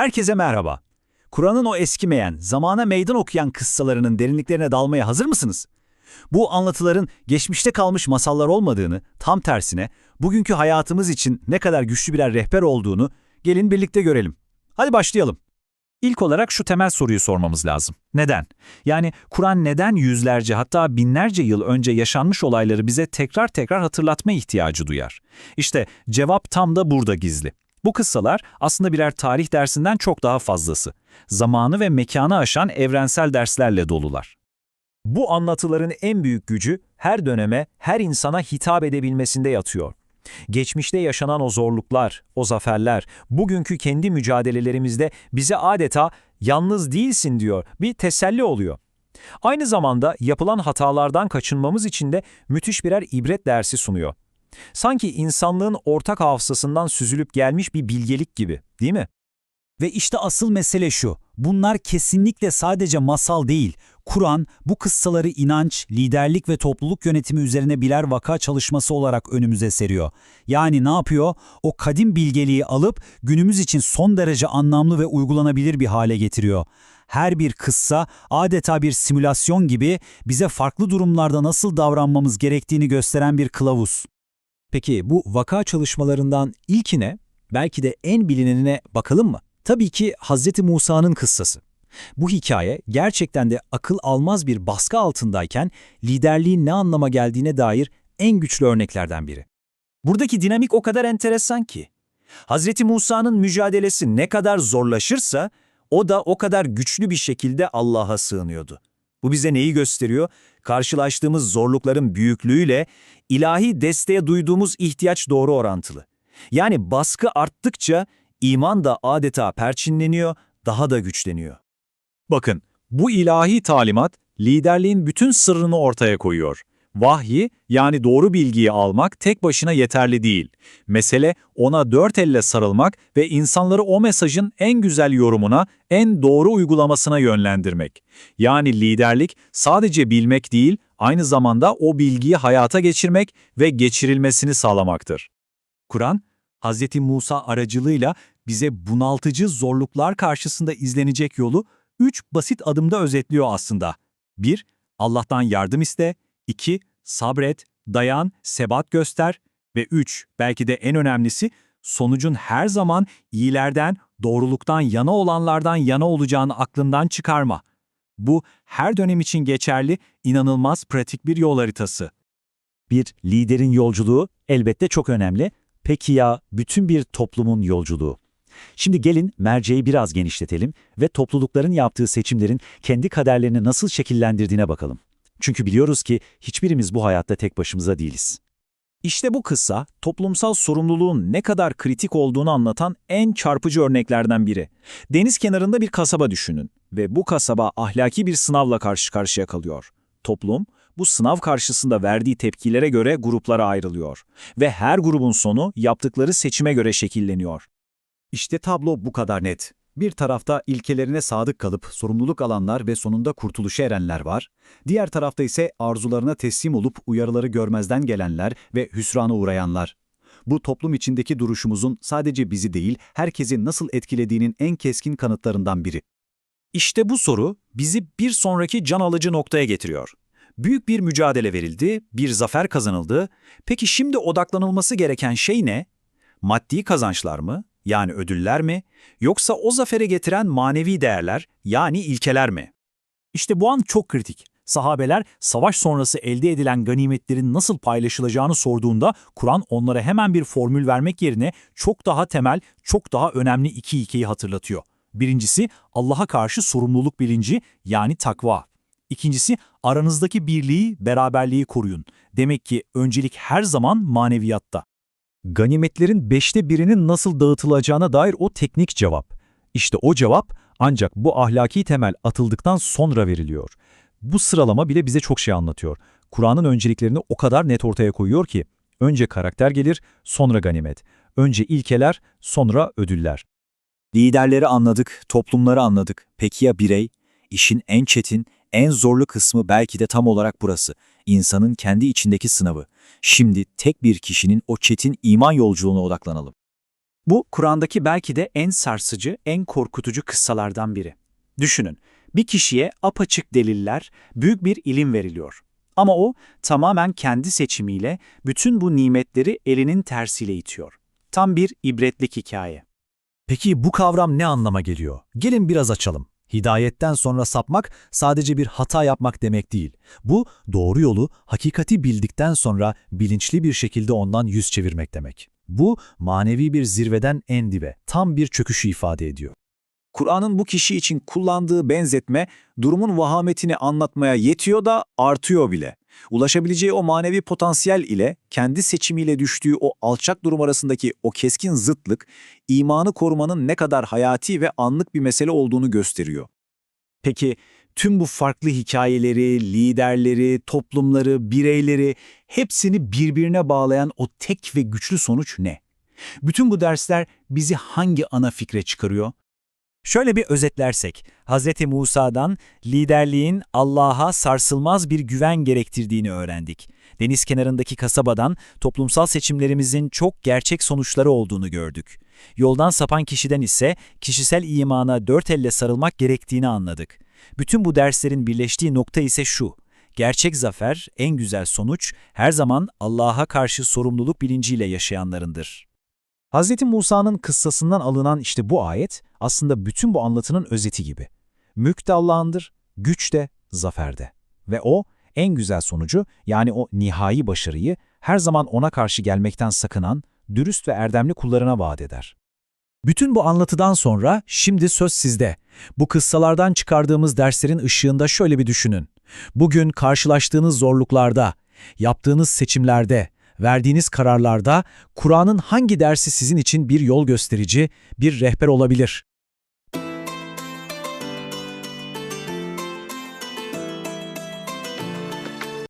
Herkese merhaba. Kur'an'ın o eskimeyen, zamana meydan okuyan kıssalarının derinliklerine dalmaya hazır mısınız? Bu anlatıların geçmişte kalmış masallar olmadığını, tam tersine bugünkü hayatımız için ne kadar güçlü birer rehber olduğunu gelin birlikte görelim. Hadi başlayalım. İlk olarak şu temel soruyu sormamız lazım. Neden? Yani Kur'an neden yüzlerce hatta binlerce yıl önce yaşanmış olayları bize tekrar tekrar hatırlatma ihtiyacı duyar? İşte cevap tam da burada gizli. Bu kıssalar aslında birer tarih dersinden çok daha fazlası. Zamanı ve mekanı aşan evrensel derslerle dolular. Bu anlatıların en büyük gücü her döneme, her insana hitap edebilmesinde yatıyor. Geçmişte yaşanan o zorluklar, o zaferler, bugünkü kendi mücadelelerimizde bize adeta yalnız değilsin diyor, bir teselli oluyor. Aynı zamanda yapılan hatalardan kaçınmamız için de müthiş birer ibret dersi sunuyor. Sanki insanlığın ortak hafızasından süzülüp gelmiş bir bilgelik gibi, değil mi? Ve işte asıl mesele şu, bunlar kesinlikle sadece masal değil. Kur'an bu kıssaları inanç, liderlik ve topluluk yönetimi üzerine birer vaka çalışması olarak önümüze seriyor. Yani ne yapıyor? O kadim bilgeliği alıp günümüz için son derece anlamlı ve uygulanabilir bir hale getiriyor. Her bir kıssa adeta bir simülasyon gibi bize farklı durumlarda nasıl davranmamız gerektiğini gösteren bir kılavuz. Peki bu vaka çalışmalarından ilkine, belki de en bilinenine bakalım mı? Tabii ki Hz. Musa'nın kıssası. Bu hikaye gerçekten de akıl almaz bir baskı altındayken liderliğin ne anlama geldiğine dair en güçlü örneklerden biri. Buradaki dinamik o kadar enteresan ki. Hazreti Musa'nın mücadelesi ne kadar zorlaşırsa o da o kadar güçlü bir şekilde Allah'a sığınıyordu. Bu bize neyi gösteriyor? Karşılaştığımız zorlukların büyüklüğüyle ilahi desteğe duyduğumuz ihtiyaç doğru orantılı. Yani baskı arttıkça iman da adeta perçinleniyor, daha da güçleniyor. Bakın, bu ilahi talimat liderliğin bütün sırrını ortaya koyuyor. Vahyi yani doğru bilgiyi almak tek başına yeterli değil. Mesele ona dört elle sarılmak ve insanları o mesajın en güzel yorumuna, en doğru uygulamasına yönlendirmek. Yani liderlik sadece bilmek değil, aynı zamanda o bilgiyi hayata geçirmek ve geçirilmesini sağlamaktır. Kur'an, Hz. Musa aracılığıyla bize bunaltıcı zorluklar karşısında izlenecek yolu üç basit adımda özetliyor aslında. 1. Allah'tan yardım iste. 2. Sabret, dayan, sebat göster. Ve 3. Belki de en önemlisi, sonucun her zaman iyilerden, doğruluktan yana olanlardan yana olacağını aklından çıkarma. Bu, her dönem için geçerli, inanılmaz pratik bir yol haritası. Bir liderin yolculuğu elbette çok önemli. Peki ya bütün bir toplumun yolculuğu? Şimdi gelin merceği biraz genişletelim ve toplulukların yaptığı seçimlerin kendi kaderlerini nasıl şekillendirdiğine bakalım. Çünkü biliyoruz ki hiçbirimiz bu hayatta tek başımıza değiliz. İşte bu kıssa, toplumsal sorumluluğun ne kadar kritik olduğunu anlatan en çarpıcı örneklerden biri. Deniz kenarında bir kasaba düşünün ve bu kasaba ahlaki bir sınavla karşı karşıya kalıyor. Toplum, bu sınav karşısında verdiği tepkilere göre gruplara ayrılıyor ve her grubun sonu yaptıkları seçime göre şekilleniyor. İşte tablo bu kadar net. Bir tarafta ilkelerine sadık kalıp sorumluluk alanlar ve sonunda kurtuluşa erenler var. Diğer tarafta ise arzularına teslim olup uyarıları görmezden gelenler ve hüsrana uğrayanlar. Bu toplum içindeki duruşumuzun sadece bizi değil, herkesi nasıl etkilediğinin en keskin kanıtlarından biri. İşte bu soru bizi bir sonraki can alıcı noktaya getiriyor. Büyük bir mücadele verildi, bir zafer kazanıldı. Peki şimdi odaklanılması gereken şey ne? Maddi kazançlar mı? Yani ödüller mi? Yoksa o zafere getiren manevi değerler, yani ilkeler mi? İşte bu an çok kritik. Sahabeler savaş sonrası elde edilen ganimetlerin nasıl paylaşılacağını sorduğunda Kur'an onlara hemen bir formül vermek yerine çok daha temel, çok daha önemli iki ilkeyi hatırlatıyor. Birincisi Allah'a karşı sorumluluk bilinci yani takva. İkincisi aranızdaki birliği, beraberliği koruyun. Demek ki öncelik her zaman maneviyatta. Ganimetlerin beşte birinin nasıl dağıtılacağına dair o teknik cevap. İşte o cevap ancak bu ahlaki temel atıldıktan sonra veriliyor. Bu sıralama bile bize çok şey anlatıyor. Kur'an'ın önceliklerini o kadar net ortaya koyuyor ki, önce karakter gelir, sonra ganimet. Önce ilkeler, sonra ödüller. Liderleri anladık, toplumları anladık. Peki ya birey? İşin en çetin, en zorlu kısmı belki de tam olarak burası. İnsanın kendi içindeki sınavı. Şimdi tek bir kişinin o çetin iman yolculuğuna odaklanalım. Bu Kur'an'daki belki de en sarsıcı, en korkutucu kıssalardan biri. Düşünün, bir kişiye apaçık deliller, büyük bir ilim veriliyor. Ama o tamamen kendi seçimiyle bütün bu nimetleri elinin tersiyle itiyor. Tam bir ibretlik hikaye. Peki bu kavram ne anlama geliyor? Gelin biraz açalım. Hidayetten sonra sapmak sadece bir hata yapmak demek değil. Bu doğru yolu, hakikati bildikten sonra bilinçli bir şekilde ondan yüz çevirmek demek. Bu manevi bir zirveden en dibe, tam bir çöküşü ifade ediyor. Kur'an'ın bu kişi için kullandığı benzetme durumun vahametini anlatmaya yetiyor da artıyor bile. Ulaşabileceği o manevi potansiyel ile kendi seçimiyle düştüğü o alçak durum arasındaki o keskin zıtlık imanı korumanın ne kadar hayati ve anlık bir mesele olduğunu gösteriyor. Peki tüm bu farklı hikayeleri, liderleri, toplumları, bireyleri hepsini birbirine bağlayan o tek ve güçlü sonuç ne? Bütün bu dersler bizi hangi ana fikre çıkarıyor? Şöyle bir özetlersek, Hz. Musa'dan liderliğin Allah'a sarsılmaz bir güven gerektirdiğini öğrendik. Deniz kenarındaki kasabadan toplumsal seçimlerimizin çok gerçek sonuçları olduğunu gördük. Yoldan sapan kişiden ise kişisel imana dört elle sarılmak gerektiğini anladık. Bütün bu derslerin birleştiği nokta ise şu. Gerçek zafer, en güzel sonuç her zaman Allah'a karşı sorumluluk bilinciyle yaşayanlarındır. Hz. Musa'nın kıssasından alınan işte bu ayet aslında bütün bu anlatının özeti gibi. Mülk de Allah'ındır, güç de, zafer de. Ve o en güzel sonucu yani o nihai başarıyı her zaman ona karşı gelmekten sakınan, dürüst ve erdemli kullarına vaat eder. Bütün bu anlatıdan sonra şimdi söz sizde. Bu kıssalardan çıkardığımız derslerin ışığında şöyle bir düşünün. Bugün karşılaştığınız zorluklarda, yaptığınız seçimlerde, verdiğiniz kararlarda Kur'an'ın hangi dersi sizin için bir yol gösterici, bir rehber olabilir?